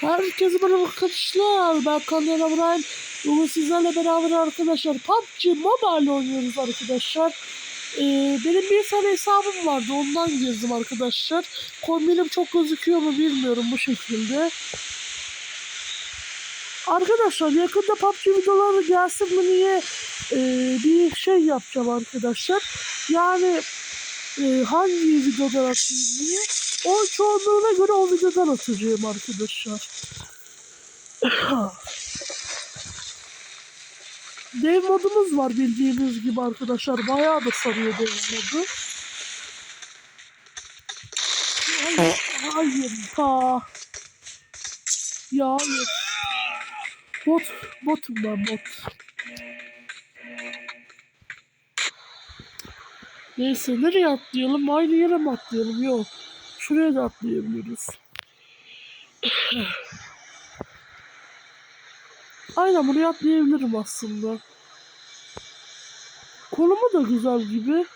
Herkese merhaba arkadaşlar. Ben Kandela Brian. Bugün sizlerle beraber arkadaşlar PUBG Mobile oynuyoruz arkadaşlar. Ee, benim bir tane hesabım vardı. Ondan girdim arkadaşlar. Kombinim çok gözüküyor mu bilmiyorum bu şekilde. Arkadaşlar yakında PUBG videoları gelsin mi diye e, bir şey yapacağım arkadaşlar. Yani e, hangi videodan atayım diye. O çoğunluğuna göre o videodan atacağım arkadaşlar. Dev modumuz var bildiğiniz gibi arkadaşlar. Bayağı da sarıyor dev modu. Hayır, hayır, ta. Ya hayır. Bot, botum ben bot. Neyse nereye atlayalım? Aynı yere mi atlayalım? Yok. Şuraya da atlayabiliriz. Aynen buraya atlayabilirim aslında. Konumu da güzel gibi.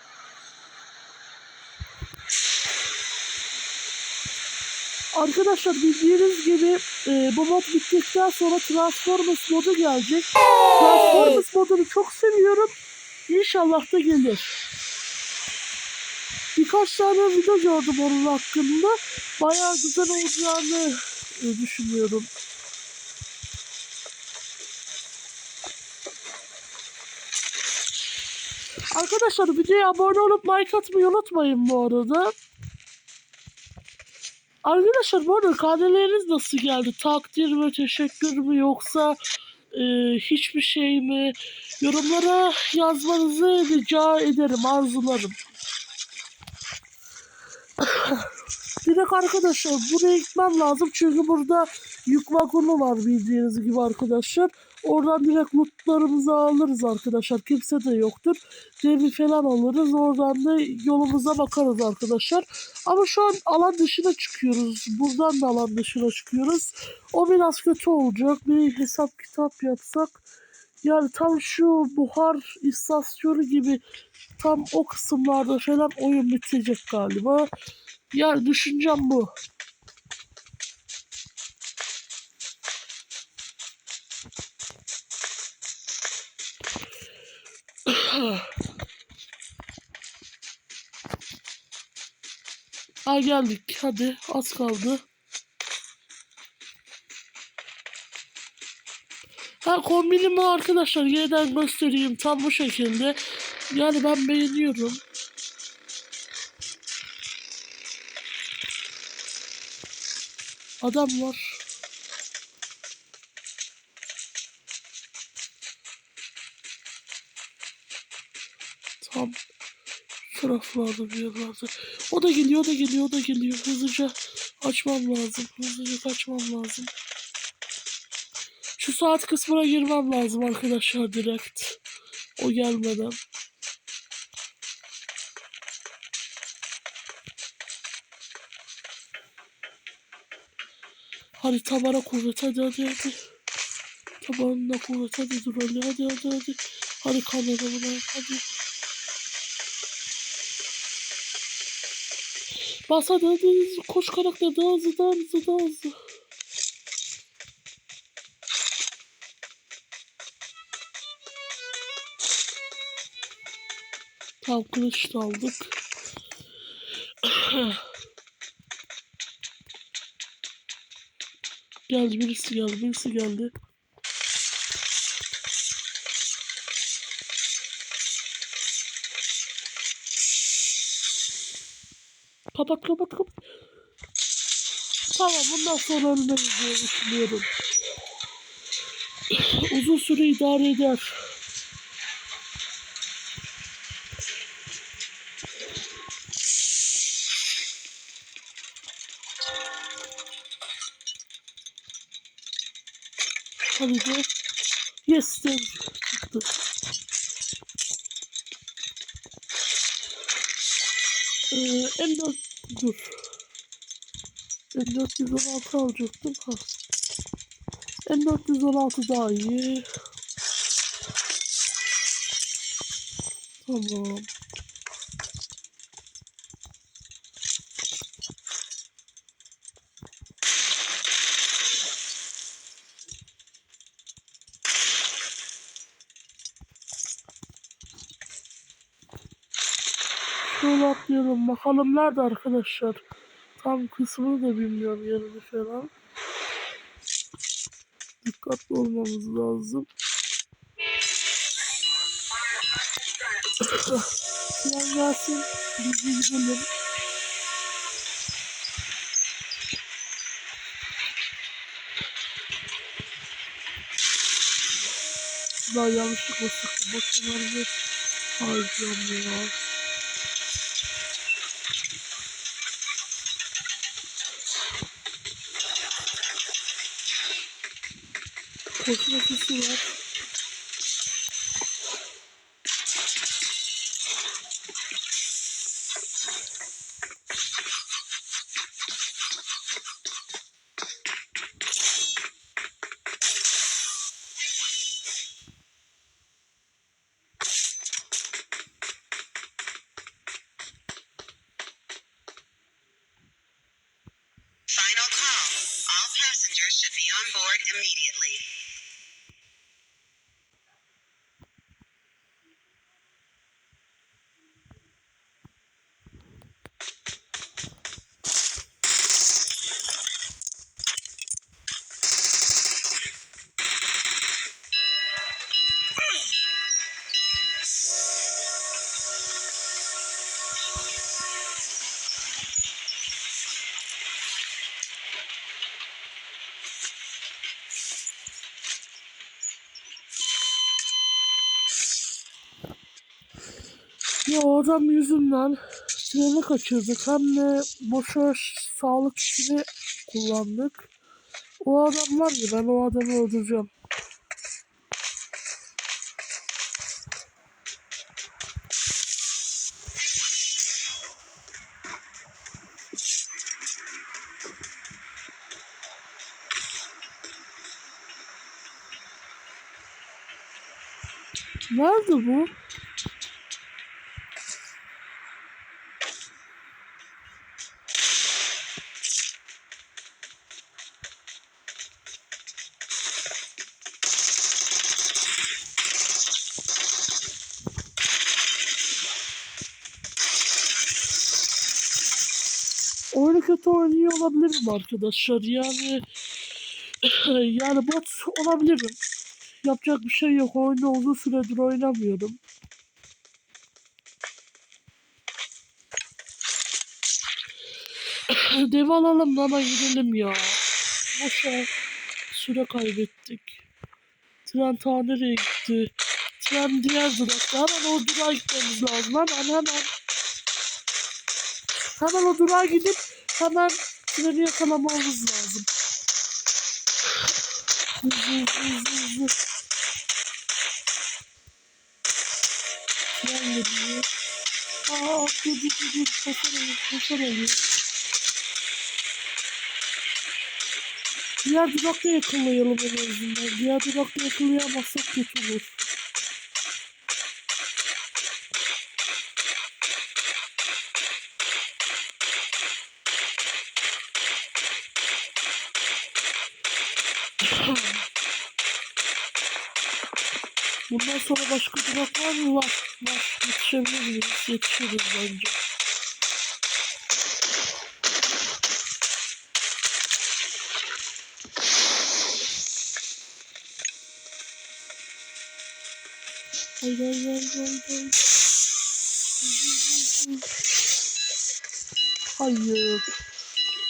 Arkadaşlar bildiğiniz gibi e, bu mod bittikten sonra Transformers modu gelecek. Transformers modunu çok seviyorum. İnşallah da gelir. Birkaç tane video gördüm onun hakkında. Bayağı güzel olacağını e, düşünüyorum. Arkadaşlar videoya abone olup like atmayı unutmayın bu arada. Arkadaşlar bu arada karneleriniz nasıl geldi? Takdir mi, teşekkür mü yoksa e, hiçbir şey mi? Yorumlara yazmanızı rica ederim, arzularım. Direkt arkadaşlar buraya gitmem lazım çünkü burada yük vagonu var bildiğiniz gibi arkadaşlar. Oradan direkt lootlarımızı alırız arkadaşlar. Kimse de yoktur. Devi falan alırız. Oradan da yolumuza bakarız arkadaşlar. Ama şu an alan dışına çıkıyoruz. Buradan da alan dışına çıkıyoruz. O biraz kötü olacak. Bir hesap kitap yapsak. Yani tam şu buhar istasyonu gibi tam o kısımlarda falan oyun bitecek galiba. Yani düşüncem bu. Ha geldik. Hadi az kaldı. Ha kombinimi arkadaşlar yeniden göstereyim tam bu şekilde. Yani ben beğeniyorum. Adam var. Tam taraflarda bir yerlerde. O da geliyor, o da geliyor, o da geliyor. Hızlıca açmam lazım. Hızlıca kaçmam lazım. Şu saat kısmına girmem lazım arkadaşlar direkt. O gelmeden. Hadi tabara kuvvet hadi hadi hadi. Tabanına kuvvet hadi dur hadi hadi hadi hadi. Hadi kamera buna hadi. Bas hadi hadi koş karakter daha hızlı daha hızlı daha hızlı. Tamam kılıç da aldık. geldi birisi geldi birisi geldi. Kapat kapat kapat. Tamam bundan sonra diye düşünüyorum. Uzun süre idare eder. Hadi de. Yes çıktı. Ee, M4 dur. M416 alacaktım. Ha. M416 daha iyi. Tamam. Şöyle atlayalım. Bakalım nerede arkadaşlar. Tam kısmını da bilmiyorum yerini falan. Dikkatli olmamız lazım. Plan gelsin. Biz de gidelim. Daha yanlışlıkla sıktı. Boşuna bir 我这个机器人 Ya o adam yüzünden treni kaçırdık. Hem de boşa sağlık işini kullandık. O adam var ya ben o adamı öldüreceğim. Nerede bu? Oyunu kötü oynuyor olabilirim arkadaşlar. Yani yani bot olabilirim. Yapacak bir şey yok. Oyunu uzun süredir oynamıyorum. Dev alalım ama gidelim ya. Boşa süre kaybettik. Tren ta nereye gitti? Tren diğer durakta. Hemen o durağa gitmemiz lazım. Hemen hemen. Hemen o durağa gidip hemen treni yakalamamız lazım. Hızlı hızlı hızlı. Tren geliyor. Aa dur dur dur dur. Hasar oluyor. Hasar oluyor. Diğer durakta yakalayalım en azından. Diğer durakta yakalayamazsak kötü olur. Başka durak var mı? Var. Var. Yetişebilir miyiz? Yetişiriz bence. Hayır hayır hayır hayır. hayır. Hayır.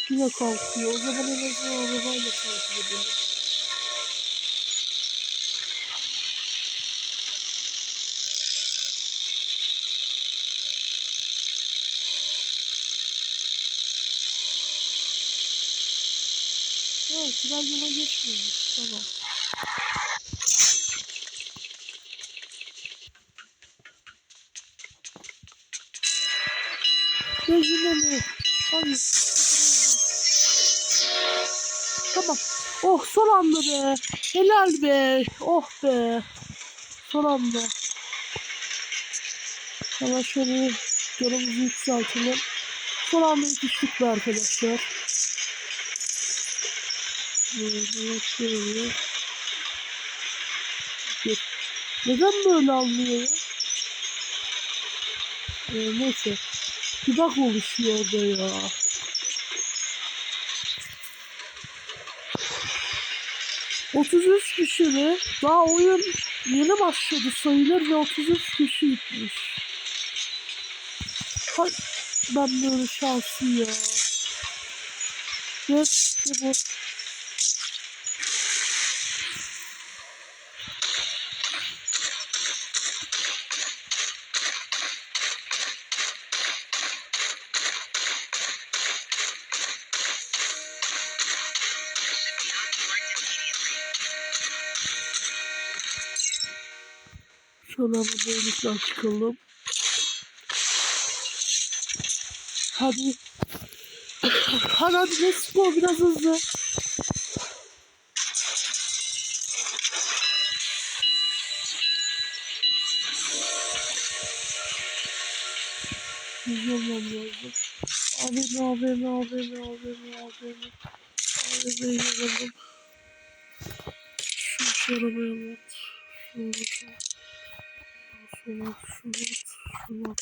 Yine kalkıyor. O zaman en azından arabayla takip tren yola geçmiyormuş. Tamam. Yine mi? Hayır. Tamam. Oh son anda be. Helal be. Oh be. Son anda. Hemen şöyle canımızı yükseltelim. Son anda yetiştik be arkadaşlar. Şöyle. Dur. Neden böyle almıyor ya? Ee, neyse. Bak oluşuyor orada ya. Otuz üç kişi mi? Daha oyun yeni başladı sayılır ve 33 kişi gitmiş. Hay ben böyle şanslı ya. Yes, bu. Şöyle bir delikten çıkalım. Hadi. Hadi hadi let's go biraz hızlı. Hızlı olmam lazım. AVM, AVM, AVM, AVM, AVM. AVM'ye geldim. Şu. Şöyle şöyle. Şunu at, şunu at.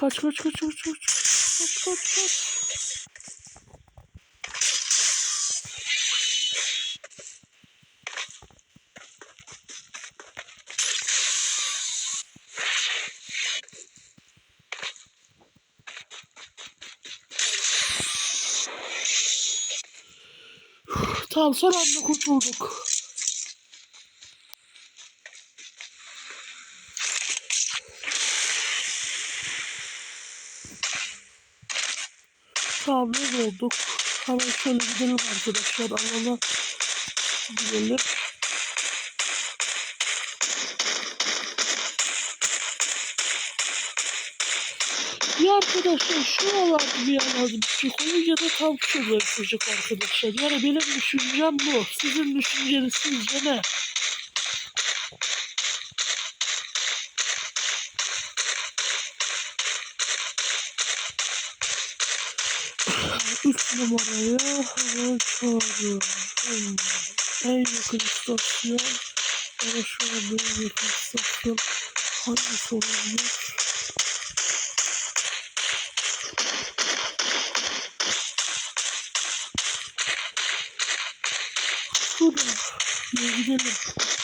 Kaç kaç kaç kaç kaç kaç kaç kaç. Tamam son anda kurtulduk. Tamam olduk? Hemen şöyle gidelim arkadaşlar. Alana gidelim. Arkadaşlar bir yerlerde bir ya da tam şurada yapacak arkadaşlar. Yani benim düşüncem bu. Sizin düşünceniz sizce ne? Üç numaraya hemen çağırıyorum. En yakın istasyon. Bana şu anda en yakın istasyon hangisi olabilir? Bir gidelim. hmm.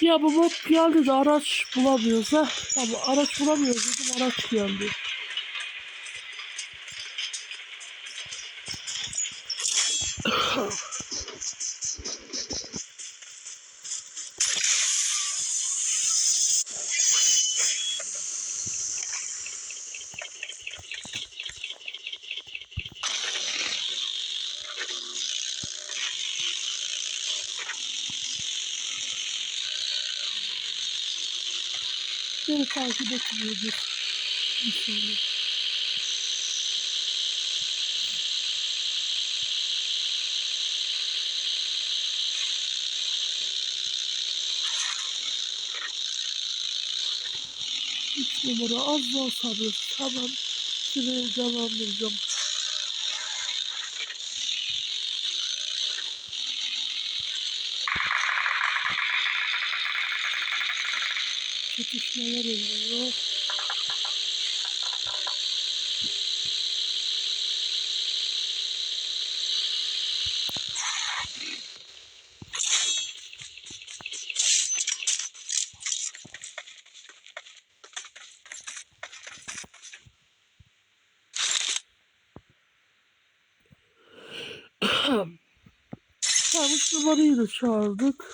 Ya bu mod geldi de araç bulamıyoruz ha. Tamam araç bulamıyoruz dedim araç geldi. Etmiyordur. İnşallah. Üç numara az daha sabır. Hemen seni canlandıracağım. Çatışmalar oluyor. Kuzularıyı da çağırdık.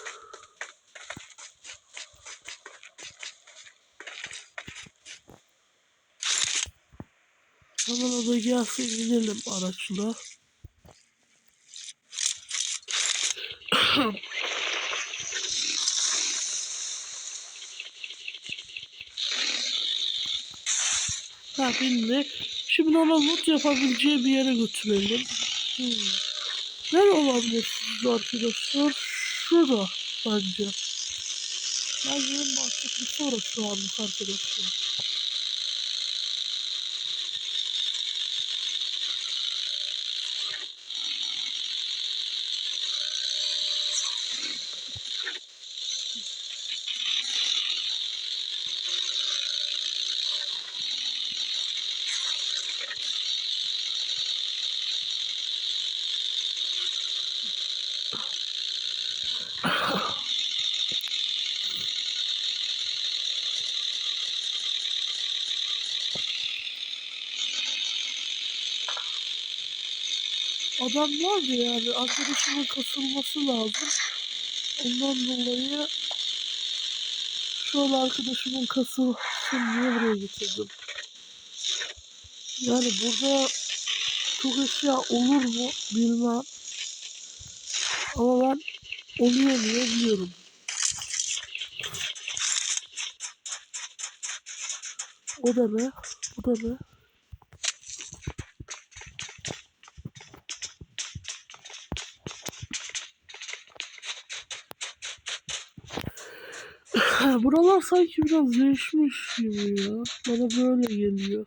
Hemen o da gelsin inelim araçla. ha bindik. Şimdi onu mut yapabileceği bir yere götürelim. Hmm. Nerede olabilir sizce arkadaşlar? Şurada bence. Bence en mantıklısı orası şu anlık arkadaşlar. Adam vardı yani arkadaşımın kasılması lazım. Ondan dolayı şu an arkadaşımın kasılsın diye buraya getirdim. Yani burada çok eşya olur mu bilmem. Ama ben oluyor diye biliyorum. O da ne? Bu da ne? Buralar sanki biraz değişmiş gibi ya. Bana böyle geliyor.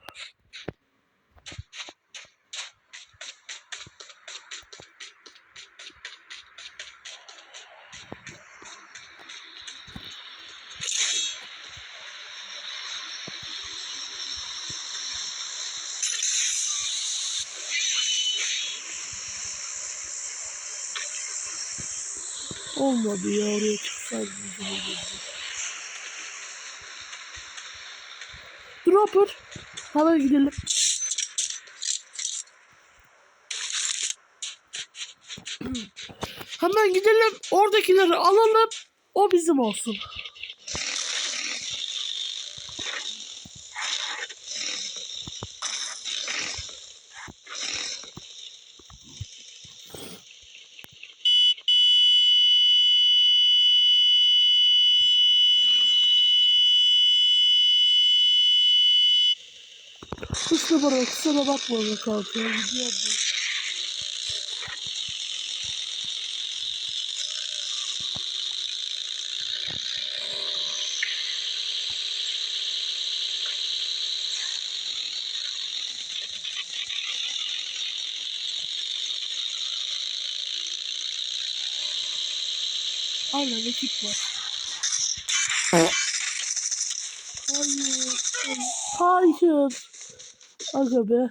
Olmadı ya oraya çıksaydı bizim olurdu. Dropper. Hemen gidelim. Hemen gidelim. Oradakileri alalım. O bizim olsun. Kusura bakma, kusura bakma be kanka. Gidiyorum ben. Aynen ekip var. Hayır. Hayır. Aga be.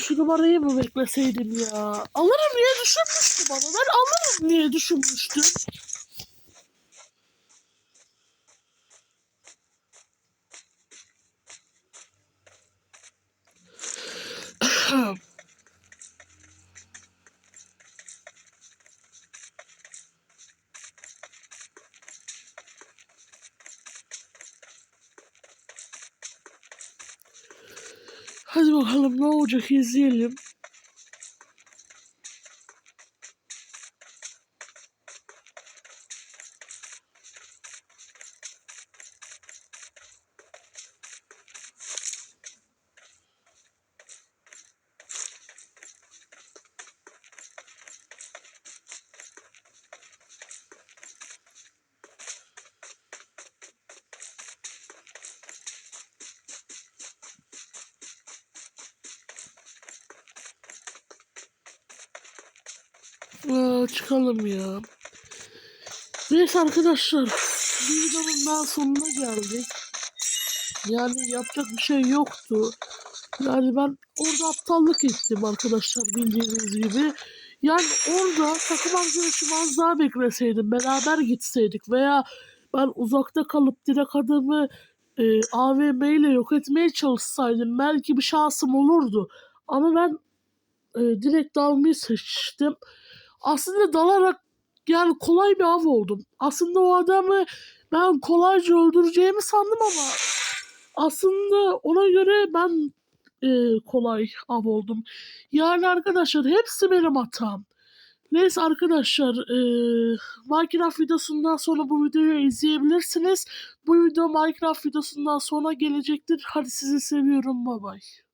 Şu numarayı mı bekleseydim ya? Alırım diye düşünmüştü bana. Ben alırım diye düşünmüştüm. Bakalım ne olacak izleyelim. Aa, çıkalım ya. Neyse arkadaşlar. Videonun daha sonuna geldik. Yani yapacak bir şey yoktu. Yani ben orada aptallık ettim arkadaşlar bildiğiniz gibi. Yani orada takım arkadaşımı az daha bekleseydim, beraber gitseydik veya ben uzakta kalıp direkt adamı e, AVM ile yok etmeye çalışsaydım belki bir şansım olurdu. Ama ben e, direkt dalmayı seçtim. Aslında dalarak yani kolay bir av oldum. Aslında o adamı ben kolayca öldüreceğimi sandım ama aslında ona göre ben e, kolay av oldum. Yani arkadaşlar hepsi benim hatam. Neyse arkadaşlar eee Minecraft videosundan sonra bu videoyu izleyebilirsiniz. Bu video Minecraft videosundan sonra gelecektir. Hadi sizi seviyorum. Bye bye.